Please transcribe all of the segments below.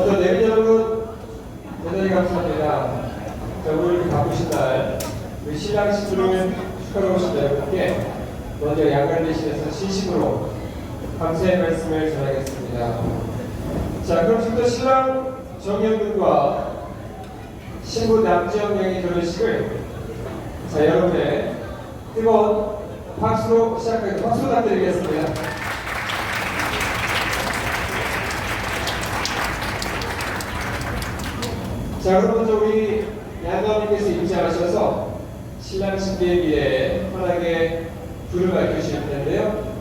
먼저 내빈 여러분 대단히 감사합니다. 자, 오늘 이렇게 바쁘신 날 우리 신랑 신부를 축하하고 오신 여러분께 먼저 양갈 대신해서 진심으로 감사의 말씀을 전하겠습니다. 자, 그럼 지금부터 신랑 정현군과 신부 남지영 양의 결혼식을 자 여러분의 뜨거운 박수로 시작하겠습니다. 박수 부탁드리겠습니다. 자 먼저 우리 양가님께서 입장하셔서 신랑 신부의 미래에 편하게 불을 밝혀주실 텐데요.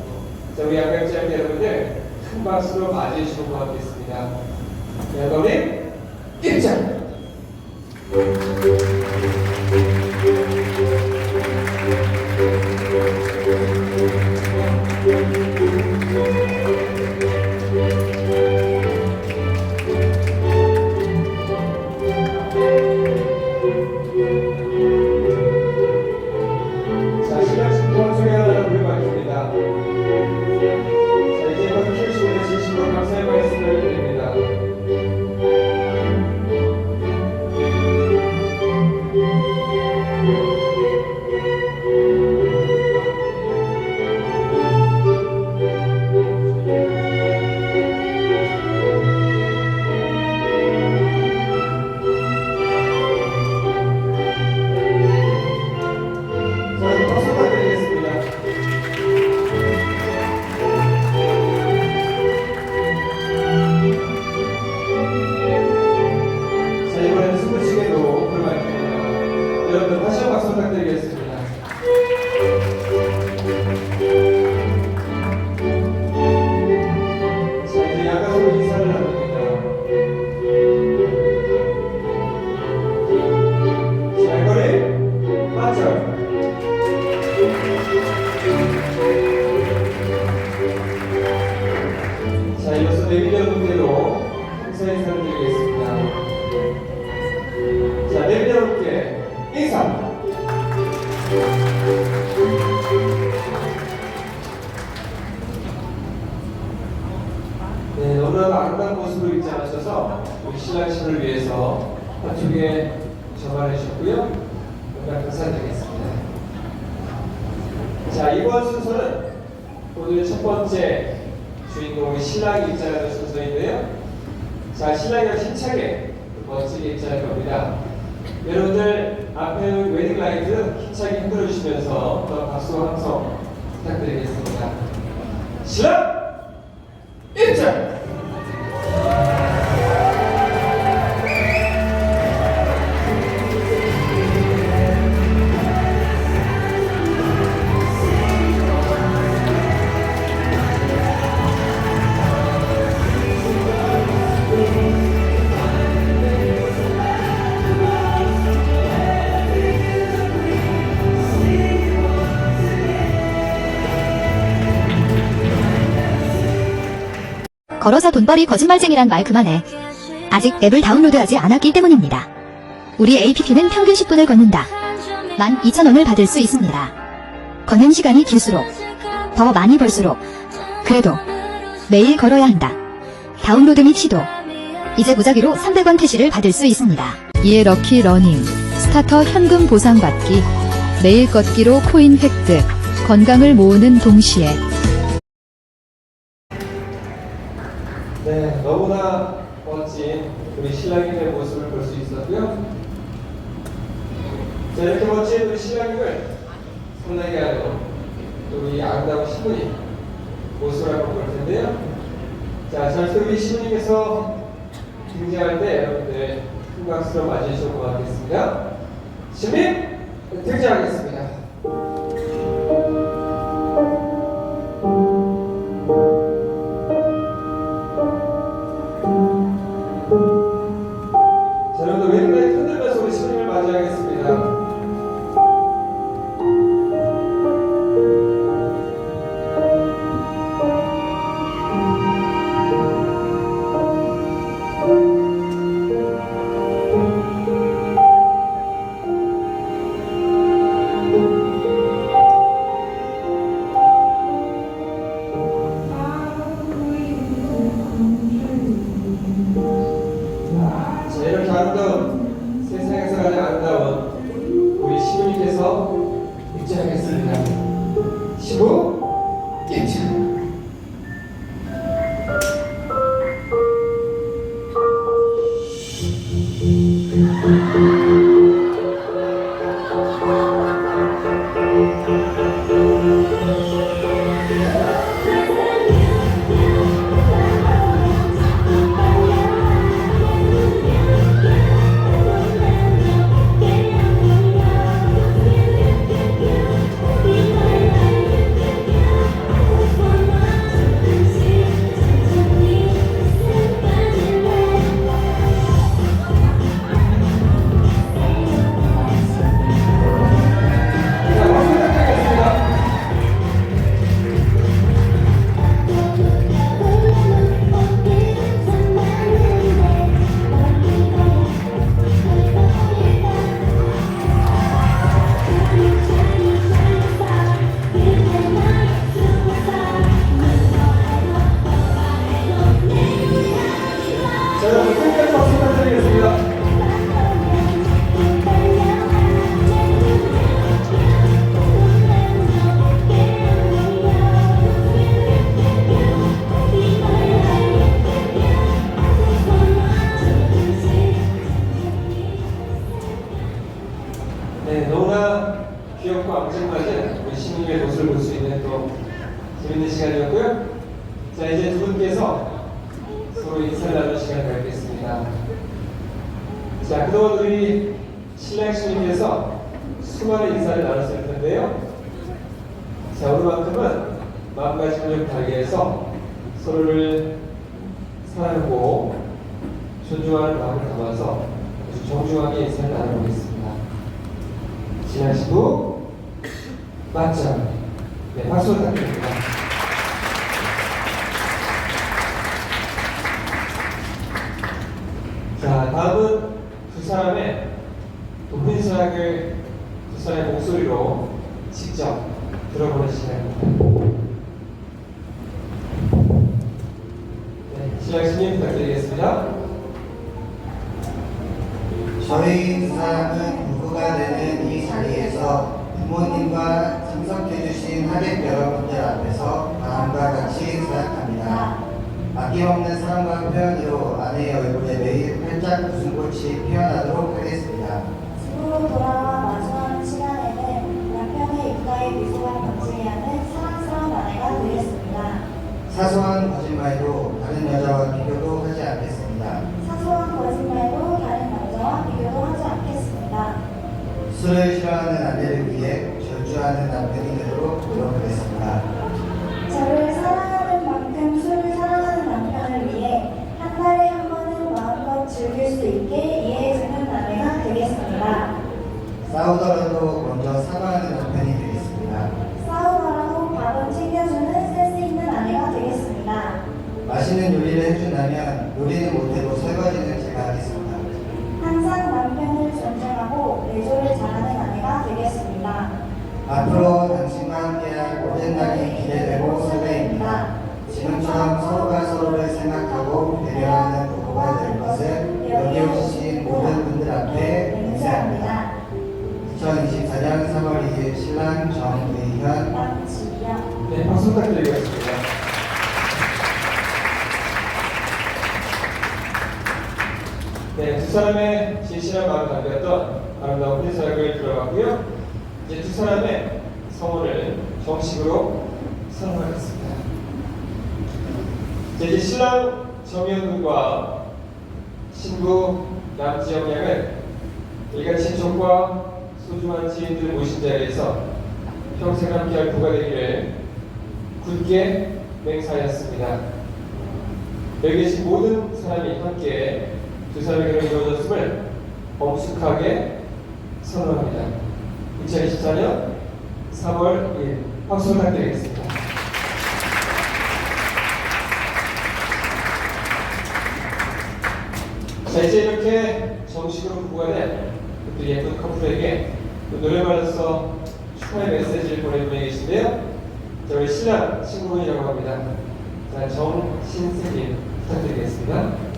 자 우리 양가입장 여러분들 큰 박수로 맞이해 주시고 고맙겠습니다. 양가님 입장! 밝힙니 네, 너무나도 아름다운 모습으로 입장하셔서 우리 신랑 신을 위해서 한쪽에 전화해 주셨고요. 정말 감사드리겠습니다. 자, 이번 순서는 오늘 첫 번째 주인공이 신랑이 입장하는 순서인데요. 자, 신랑이 힘차게 멋지게 입장할 겁니다. 여러분들 앞에 웨딩 라이트 힘차게 흔들어 주시면서 더 박수 함성 부탁드리겠습니다. 신랑 입장! 걸어서 돈벌이 거짓말쟁이란 말 그만해. 아직 앱을 다운로드하지 않았기 때문입니다. 우리 APP는 평균 10분을 걷는다. 12,000원을 받을 수 있습니다. 걷는 시간이 길수록 더 많이 벌수록 그래도 매일 걸어야 한다. 다운로드 및 시도 이제 무작위로 300원 캐시를 받을 수 있습니다. 이에 럭키 러닝, 스타터 현금 보상받기, 매일 걷기로 코인 획득, 건강을 모으는 동시에 너무나 멋진 우리 신랑님의 모습을 볼 수 있었고요. 자, 이렇게 멋진 우리 신랑님을 선나게 하는 또 우리 아름다운 신부님 모습을 한번 볼 텐데요. 자, 절대 우리 신부님께서 등장할 때 여러분들 큰 박수로 맞이해 주시면 고맙겠습니다. 신부님 등장하겠습니다. 나눌 시간을 갖겠습니다. 자, 그동안 우리 신랑 시민께서 수많은 인사를 나눴을 텐데요. 자, 오늘만큼은 마음가짐을 다르게해서 서로를 사랑하고 존중하는 마음을 담아서 아주 정중하게 인사를 나눠보겠습니다. 지나시고 맞죠? 네, 박수 부탁드립니다. 자, 다음은 두 사람의 높은 사랑을 두 사람의 목소리로 직접 들어보는 시간입니다. 네, 신랑 신님 부탁드리겠습니다. 저희 두 사람은 부부가 되는 이 자리에서 부모님과 참석해주신 하객 여러분들 앞에서 마음과 같이 생각합니다. 아낌없는 사랑과 표현으로 아내의 얼굴에 매일 활짝 웃음 꽃이 피어나도록 하겠습니다. 집으로 돌아와 마주하는 시간에는 남편의 입가에 미소가 번지게 하는 사랑스러운 아내가 되겠습니다. 사소한 거짓말도 다른 여자와 비교도 하지 않겠습니다. 사소한 거짓말도 다른 남자와 비교도 하지 않겠습니다. 술을 싫어하는 아내를 위해 절주하는 남편이 되도록 노력하겠습니다. 저를 사랑하는 만큼 술을 사랑하는 남편을 위해 한 달에 한 번은 마음껏 즐길 수 있게 이해해주는 아내가 되겠습니다. 싸우더라도 먼저 사과하는 남편이 되겠습니다. 싸우더라도 밥은 챙겨주는 센스 있는 아내가 되겠습니다. 맛있는 요리를 해준다면 요리는 못해도 설거지는 제가 하겠습니다. 항상 남편을 존중하고 내조를 잘하는 아내가 되겠습니다. 앞으로 당신과 함께할 모든 날이 기대되고 설레입니다. 지금처럼 서로가 서로를 생각하고 배려하는 부부가 될 것을 여기 오신 모든 분들 앞에 맹세합니다. 2024년 3월 2일 신랑 정의현 남지영 네, 박수 부탁드리겠습니다. 네, 두 사람의 진실한 마음을 담겼던 아름다운婚사역을 들어봤고요. 이제 두 사람의 성혼을 정식으로 선언하겠습니다. 자, 이제 신랑 정현 군과 신부 남지영 양은 일가 친척과 소중한 지인들 모신 자리에서 평생 함께할 부가 되기를 굳게 맹세하였습니다. 여기 계신 모든 사람이 함께 두 사람의 결혼이 이루어졌음을 엄숙하게 선언합니다. 2024년 3월 1일 박수 부탁드리겠습니다. 자 이제 이렇게 정식으로 된그 예쁜 커플에게 또 노래방에서 축하의 메시지를 보내고 계신데요. 자 우리 신랑 친구분이라고 합니다. 자 정신세님 부탁드리겠습니다.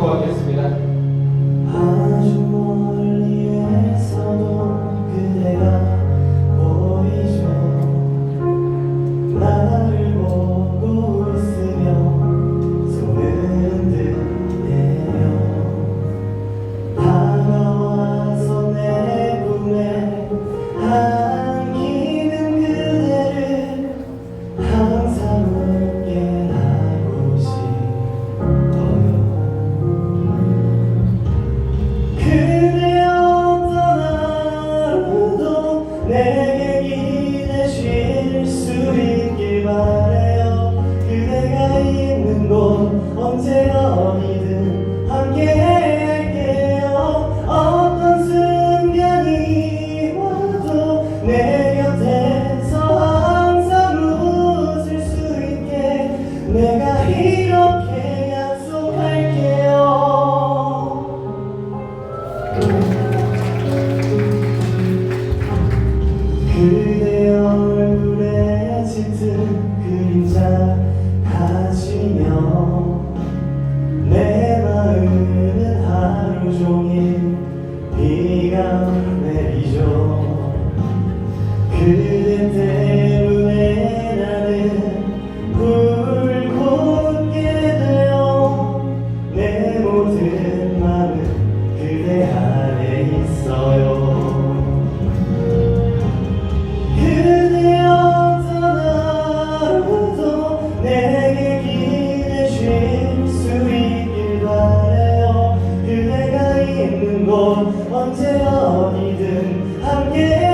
선포하겠습니다. 어디든 함께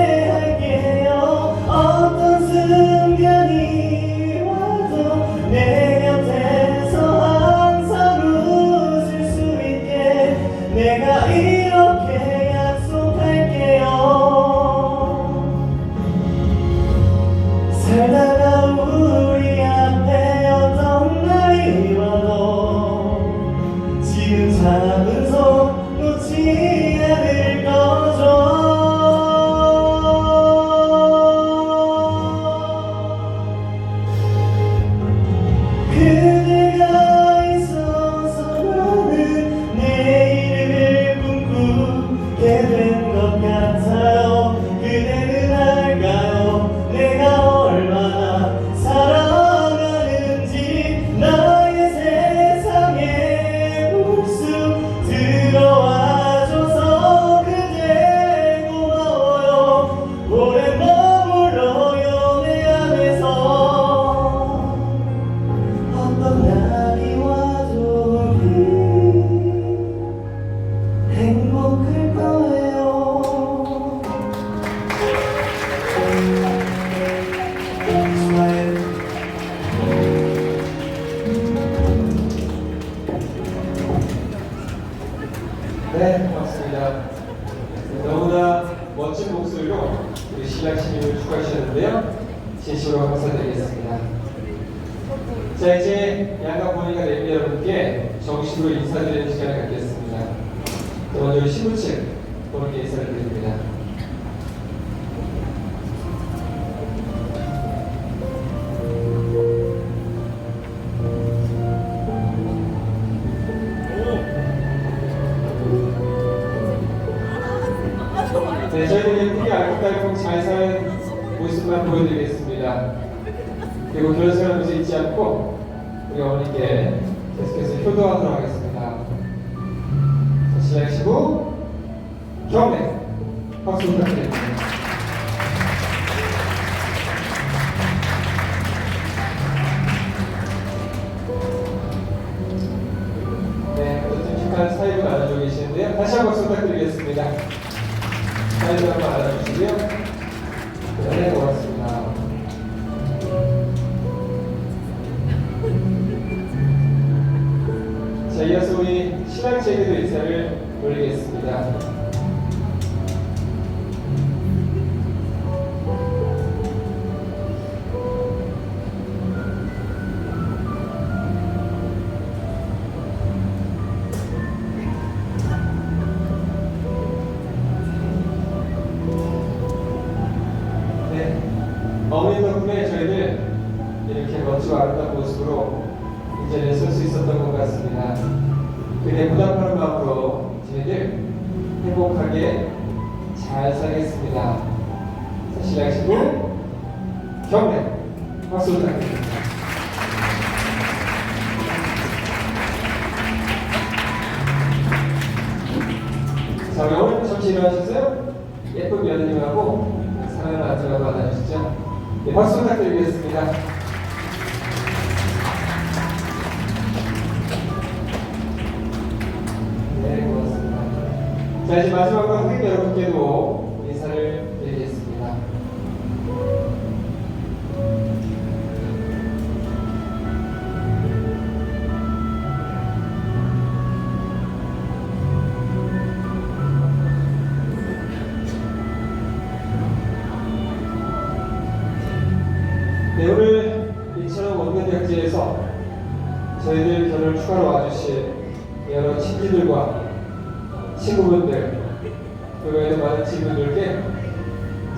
잘 사는 모습만 보여드리겠습니다. 그리고 그런 사람 문제 잊지 않고 우리 어머니께 계속해서 효도하도록 하겠습니다. 자, 시작하시고 경례 박수 부탁드립니다. 네, 사이를 나눠주고 계시는데요. 다시 한번 부탁드리겠습니다. 사이즈 한번 알아주시고요. 네, 고맙습니다. 자, 이어서 우리 신앙제기도 인사를 올리겠습니다. 어머니 덕분에 저희들 이렇게 멋지고 아름다운 모습으로 이제 설수 있었던 것 같습니다. 그대 보답하는 마음으로 저희들 행복하게 잘 살겠습니다. 자, 시작하시고 경례 박수 부탁드립니다. 자, 어머님 잠시 일어나셨어요? 예쁜 며느님하고 사랑하는 아들하고 안아주시죠. 네, 박수 부탁드리겠습니다. 네, 고맙습니다. 자, 이제 마지막으로 한객 여러분께도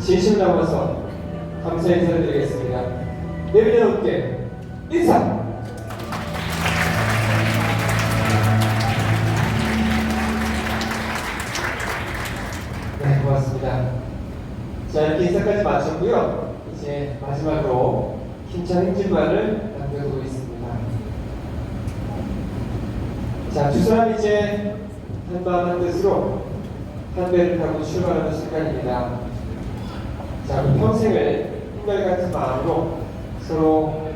진심 담아서 감사 인사를 드리겠습니다. 예비 여러분께 인사! 네, 네, 고맙습니다. 자, 이렇게 인사까지 마쳤고요. 이제 마지막으로 힘찬 행진반을 남겨두고 있습니다. 자, 두 사람 이제 한밤 한 뜻으로 한 배를 타고 출발하는 순간입니다. 자, 평생을 한결같은 마음으로 서로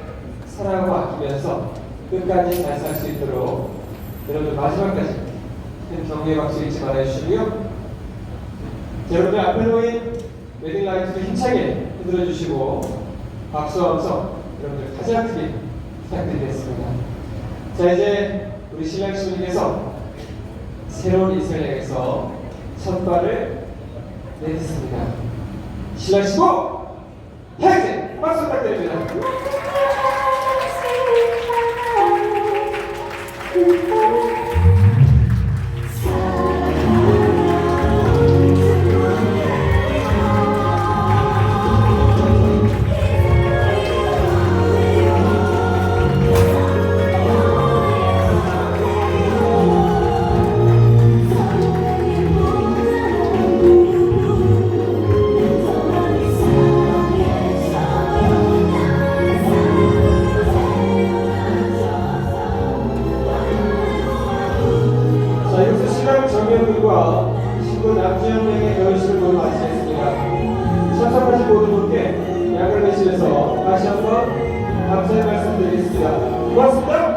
사랑하고 아끼면서 끝까지 잘 살 수 있도록 여러분 마지막까지 큰 격려의 박수 잊지 말아주시고요. 자, 여러분들 앞에 놓인 웨딩 라이트를 힘차게 흔들어 주시고 박수하면서 여러분들 가장 크게 부탁드리겠습니다. 자, 이제 우리 신랑 신부님께서 새로운 인생을 향해서 첫 발을 내딛습니다. 신부 해제 박수 부탁드립니다. 드리